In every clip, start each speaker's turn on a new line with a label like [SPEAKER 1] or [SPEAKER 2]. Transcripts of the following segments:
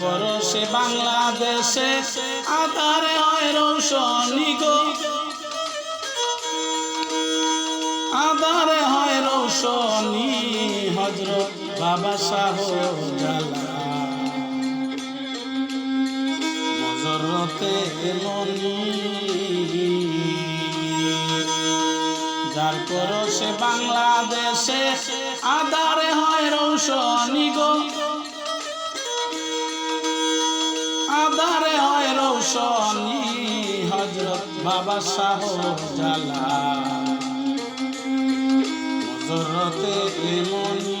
[SPEAKER 1] পরশে বাংলাদেশে আধারে হয় রৌশনি গো। আধারে হয় রৌশনি হজরত বাবা শাহ মজরতে যার পরশে বাংলাদেশে আধারে হয় রৌশনি গো। হয় রৌশনি হজরত বাবা শাহ জালা মজরতে মনি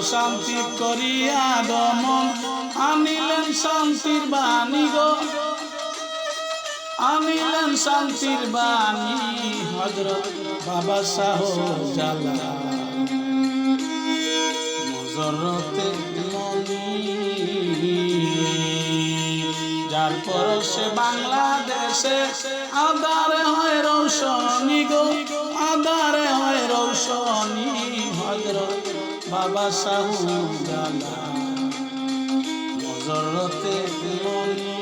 [SPEAKER 1] অশান্তি করিয়া দমন আনিলেন শান্তির বাণী গো। আনিলেন শান্তির বাণী হজরত বাবা শাহ জালা মজরতে যার পরশে বাংলাদেশে আদারে হয় রৌশনি গো। বাবা শাহু জালা নজরতে মনি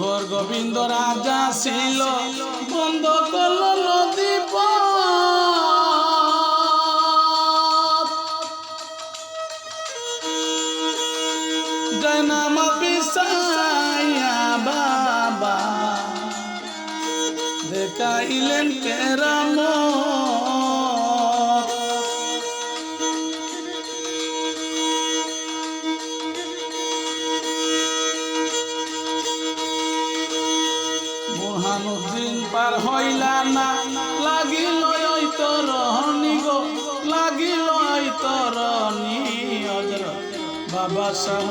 [SPEAKER 1] গোর গোবিন্দ রাজা ছিল বন্ধ করল নদী বাবা। দেখাইলেন কেরাম মহানুদ্দিন পার হইলা না। লাগিল ওই তরণি গো লাগিল ওই তরণি বাবা সাহেব